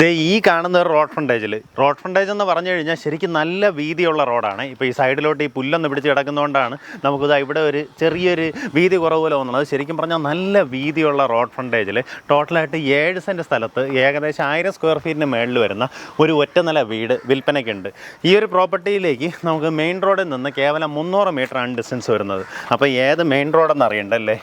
ദേ ഈ കാണുന്ന ഒരു റോഡ് ഫ്രണ്ടേജിൽ റോഡ് ഫ്രണ്ടേജ് എന്ന് പറഞ്ഞു കഴിഞ്ഞാൽ ശരിക്കും നല്ല വീതിയുള്ള റോഡാണ്. ഇപ്പോൾ ഈ സൈഡിലോട്ട് ഈ പുല്ലൊന്ന് പിടിച്ച് കിടക്കുന്നതുകൊണ്ടാണ് നമുക്കിതാ ഇവിടെ ഒരു ചെറിയൊരു വീതി കുറവ് പോലെ തോന്നുന്നത് ശരിക്കും പറഞ്ഞാൽ നല്ല വീതിയുള്ള റോഡ് ഫ്രണ്ടേജിൽ ടോട്ടലായിട്ട് ഏഴ് സെന്റ് സ്ഥലത്ത് ഏകദേശം ആയിരം സ്ക്വയർ ഫീറ്റിന് മേളിൽ വരുന്ന ഒരു ഒറ്റനില വീട് വിൽപ്പനയ്ക്കുണ്ട്. ഈ ഒരു പ്രോപ്പർട്ടിയിലേക്ക് നമുക്ക് മെയിൻ റോഡിൽ നിന്ന് കേവലം മുന്നൂറ് മീറ്ററാണ് ഡിസ്റ്റൻസ് വരുന്നത്. അപ്പോൾ ഏത് മെയിൻ റോഡെന്ന് അറിയണ്ടല്ലേ?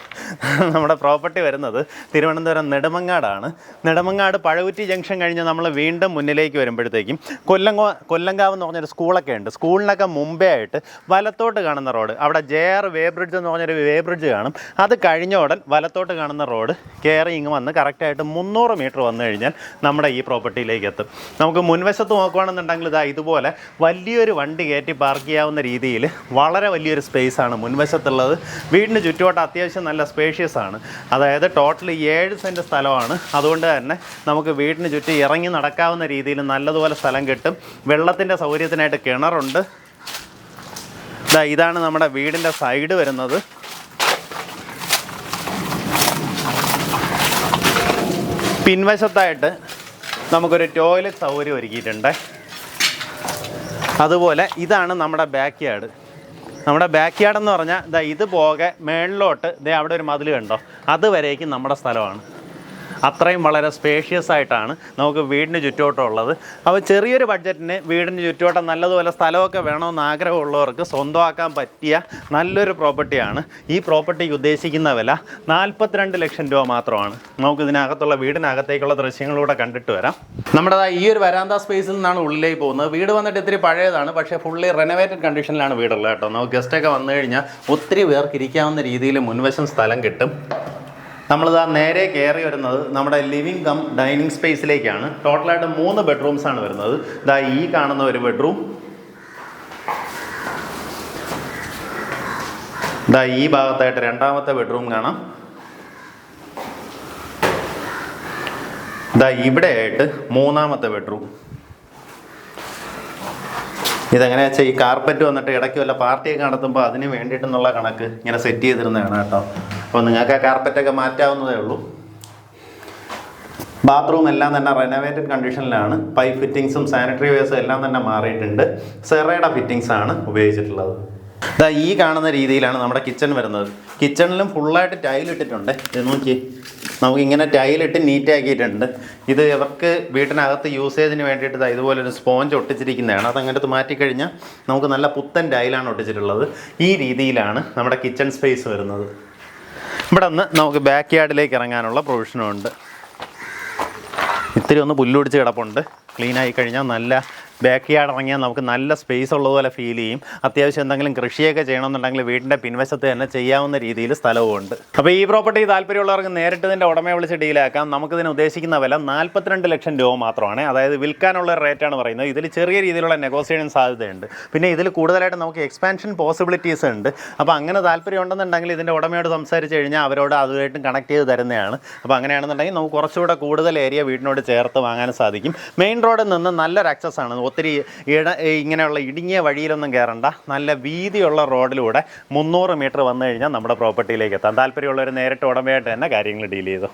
നമ്മുടെ പ്രോപ്പർട്ടി വരുന്നത് തിരുവനന്തപുരം നെടുമങ്ങാടാണ്. നെടുമങ്ങാട് പഴവുറ്റി ജംഗ്ഷൻ കഴിഞ്ഞ് നമ്മൾ വീണ്ടും മുന്നിലേക്ക് വരുമ്പോഴത്തേക്കും കൊല്ലങ്കോ കൊല്ലങ്കാവ് എന്ന് പറഞ്ഞൊരു സ്കൂളൊക്കെ ഉണ്ട്. സ്കൂളിനൊക്കെ മുമ്പേ ആയിട്ട് വലത്തോട്ട് കാണുന്ന റോഡ്. അവിടെ ജെ ആർ വേ ബ്രിഡ്ജ് എന്ന് പറഞ്ഞൊരു വേ ബ്രിഡ്ജ് കാണും. അത് കഴിഞ്ഞ ഉടൻ വലത്തോട്ട് കാണുന്ന റോഡ് കയറി ഇങ്ങ് വന്ന് കറക്റ്റായിട്ട് മുന്നൂറ് മീറ്റർ വന്നു കഴിഞ്ഞാൽ നമ്മുടെ ഈ പ്രോപ്പർട്ടിയിലേക്ക് എത്തും. നമുക്ക് മുൻവശത്ത് നോക്കുകയാണെന്നുണ്ടെങ്കിൽ ഇതാ ഇതുപോലെ വലിയൊരു വണ്ടി കയറ്റി പാർക്ക് ചെയ്യാവുന്ന രീതിയിൽ വളരെ വലിയൊരു സ്പേസ് ആണ് മുൻവശത്തുള്ളത്. വീടിന് ചുറ്റുവട്ടം അത്യാവശ്യം നല്ല സ്പേഷ്യസ് ആണ്. അതായത് ടോട്ടൽ ഏഴ് സെന്റ് സ്ഥലമാണ്. അതുകൊണ്ട് തന്നെ നമുക്ക് വീടിന് ചുറ്റും ഇറങ്ങി നടക്കാവുന്ന രീതിയിൽ നല്ലതുപോലെ സ്ഥലം കിട്ടും. വെള്ളത്തിന്റെ സൗകര്യത്തിനായിട്ട് കിണറുണ്ട്. ഇതാ ഇതാണ് നമ്മുടെ വീടിന്റെ സൈഡ് വരുന്നത്. പിൻവശത്തായിട്ട് നമുക്കൊരു ടോയ്ലറ്റ് സൗകര്യം ഒരുക്കിയിട്ടുണ്ട്. അതുപോലെ ഇതാണ് നമ്മുടെ ബാക്ക് യാർഡ് നമ്മുടെ ബാക്ക് യാർഡ് എന്ന് പറഞ്ഞാൽ ഇതാ ഇത് പോകെ മേളിലോട്ട് ഇതേ അവിടെ ഒരു മതിൽ കണ്ടോ? അതുവരേക്കും നമ്മുടെ സ്ഥലമാണ്. അത്രയും വളരെ സ്പേഷ്യസ് ആയിട്ടാണ് നമുക്ക് വീടിന് ചുറ്റോട്ടമുള്ളത് അപ്പോൾ ചെറിയൊരു ബഡ്ജറ്റിന് വീടിന് ചുറ്റോട്ടം നല്ലതുപോലെ സ്ഥലമൊക്കെ വേണമെന്ന് ആഗ്രഹമുള്ളവർക്ക് സ്വന്തമാക്കാൻ പറ്റിയ നല്ലൊരു പ്രോപ്പർട്ടിയാണ് ഈ പ്രോപ്പർട്ടിക്ക് ഉദ്ദേശിക്കുന്ന വില നാൽപ്പത്തിരണ്ട് ലക്ഷം രൂപ മാത്രമാണ്. നമുക്ക് ഇതിനകത്തുള്ള വീടിനകത്തേക്കുള്ള ദൃശ്യങ്ങളൂടെ കണ്ടിട്ട് വരാം. നമ്മുടെ ഈ ഒരു വരാന്ത സ്പേസിൽ നിന്നാണ് ഉള്ളിലേക്ക് പോകുന്നത്. വീട് വന്നിട്ട് ഇത്തിരി പഴയതാണ് പക്ഷേ ഫുള്ളി റെനോവേറ്റഡ് കണ്ടീഷനിലാണ് വീടുള്ളത് കേട്ടോ. നമുക്ക് ഗസ്റ്റൊക്കെ വന്നു കഴിഞ്ഞാൽ ഒത്തിരി പേർക്ക് ഇരിക്കാവുന്ന രീതിയിൽ മുൻവശം സ്ഥലം കിട്ടും. നമ്മളിതാ നേരെ കയറി വരുന്നത് നമ്മുടെ ലിവിംഗ് കം ഡൈനിങ് സ്പേസിലേക്കാണ് ടോട്ടലായിട്ട് മൂന്ന് ബെഡ്റൂംസ് ആണ് വരുന്നത്. ഇതാ ഈ കാണുന്ന ഒരു ബെഡ്റൂം ഇതാ ഈ ഭാഗത്തായിട്ട് രണ്ടാമത്തെ ബെഡ്റൂം കാണാം. ഇതാ ഇവിടെ ആയിട്ട് മൂന്നാമത്തെ ബെഡ്റൂം ഇതെങ്ങനെയാ വെച്ചാൽ ഈ കാർപ്പറ്റ് വന്നിട്ട് ഇടയ്ക്ക് വല്ല പാർട്ടിയൊക്കെ നടത്തുമ്പോൾ അതിന് വേണ്ടിയിട്ടെന്നുള്ള കണക്ക് ഇങ്ങനെ സെറ്റ് ചെയ്തിരുന്നതാണ് കേട്ടോ. അപ്പോൾ നിങ്ങൾക്ക് കാർപ്പറ്റൊക്കെ മാറ്റാവുന്നതേ ഉള്ളൂ. ബാത്റൂം എല്ലാം തന്നെ റെനോവേറ്റഡ് കണ്ടീഷനിലാണ് പൈപ്പ് ഫിറ്റിങ്സും സാനിറ്ററി വേസും എല്ലാം തന്നെ മാറിയിട്ടുണ്ട്. സെറയുടെ ഫിറ്റിങ്സ് ആണ് ഉപയോഗിച്ചിട്ടുള്ളത്. ഇതാ ഈ കാണുന്ന രീതിയിലാണ് നമ്മുടെ കിച്ചൺ വരുന്നത്. കിച്ചണിലും ഫുള്ളായിട്ട് ടൈൽ ഇട്ടിട്ടുണ്ട്. ഇത് നോക്കി നമുക്ക് ഇങ്ങനെ ടൈലിട്ട് നീറ്റാക്കിയിട്ടുണ്ട് ഇത് ഇവർക്ക് വീട്ടിനകത്ത് യൂസേജിന് വേണ്ടിയിട്ട് ഇതുപോലെ ഒരു സ്പോഞ്ച് ഒട്ടിച്ചിരിക്കുന്നതാണ്. അത് അങ്ങോട്ട് മാറ്റിക്കഴിഞ്ഞാൽ നമുക്ക് നല്ല പുത്തൻ ടൈലാണ് ഒട്ടിച്ചിട്ടുള്ളത്. ഈ രീതിയിലാണ് നമ്മുടെ കിച്ചൺ സ്പേസ് വരുന്നത്. ഇവിടെ നിന്ന് നമുക്ക് ബാക്ക് യാർഡിലേക്ക് ഇറങ്ങാനുള്ള പ്രൊവിഷനുണ്ട് ഇത്തിരി ഒന്ന് പുല്ലുപിടിച്ച് കിടപ്പുണ്ട്. ക്ലീൻ ആയി കഴിഞ്ഞാൽ നല്ല ബാക്ക് യാർഡ് ഇറങ്ങിയാൽ നമുക്ക് നല്ല സ്പേസ് ഉള്ളതുപോലെ ഫീൽ ചെയ്യും. അത്യാവശ്യം എന്തെങ്കിലും കൃഷിയൊക്കെ ചെയ്യണമെന്നുണ്ടെങ്കിൽ വീടിന്റെ പിൻവശത്ത് തന്നെ ചെയ്യാവുന്ന രീതിയിൽ സ്ഥലവും ഉണ്ട്. അപ്പോൾ ഈ പ്രോപ്പർട്ടി താല്പര്യമുള്ളവർക്ക് നേരിട്ട് ഇതിന്റെ ഉടമയെ വിളിച്ച് ഡീലാക്കാം നമുക്കിതിന് ഉദ്ദേശിക്കുന്ന വില നാൽപ്പത്തിരണ്ട് ലക്ഷം രൂപ മാത്രമാണ്. അതായത് വിൽക്കാനുള്ള റേറ്റാണ് പറയുന്നത്. ഇതിൽ ചെറിയ രീതിയിലുള്ള നെഗോസിയേഷൻ സാധ്യതയുണ്ട്. പിന്നെ ഇതിൽ കൂടുതലായിട്ട് നമുക്ക് എക്സ്പാൻഷൻ പോസിബിലിറ്റീസ് ഉണ്ട്. അപ്പോൾ അങ്ങനെ താല്പര്യം ഉണ്ടെന്നുണ്ടെങ്കിൽ ഇതിന്റെ ഉടമയോട് സംസാരിച്ച് കഴിഞ്ഞാൽ അവരോട് അതുമായിട്ടും കണക്ട് ചെയ്ത് തരുന്നതാണ്. അപ്പോൾ അങ്ങനെയാണെന്നുണ്ടെങ്കിൽ നമുക്ക് കുറച്ചുകൂടെ കൂടുതൽ ഏരിയ വീടിനോട് ചേർത്ത് വാങ്ങാൻ സാധിക്കും. മെയിൻ റോഡിൽ നിന്ന് നല്ലൊരു ആക്സസ് ആണ്. ഒത്തിരി ഇട ഇങ്ങനെയുള്ള ഇടുങ്ങിയ വഴിയിലൊന്നും കയറണ്ട നല്ല വീതിയുള്ള റോഡിലൂടെ മുന്നൂറ് മീറ്റർ വന്നു കഴിഞ്ഞാൽ നമ്മുടെ പ്രോപ്പർട്ടിയിലേക്ക് എത്താം. താല്പര്യമുള്ളവർ നേരിട്ട് ഉടമയായിട്ട് തന്നെ കാര്യങ്ങൾ ഡീൽ ചെയ്തു.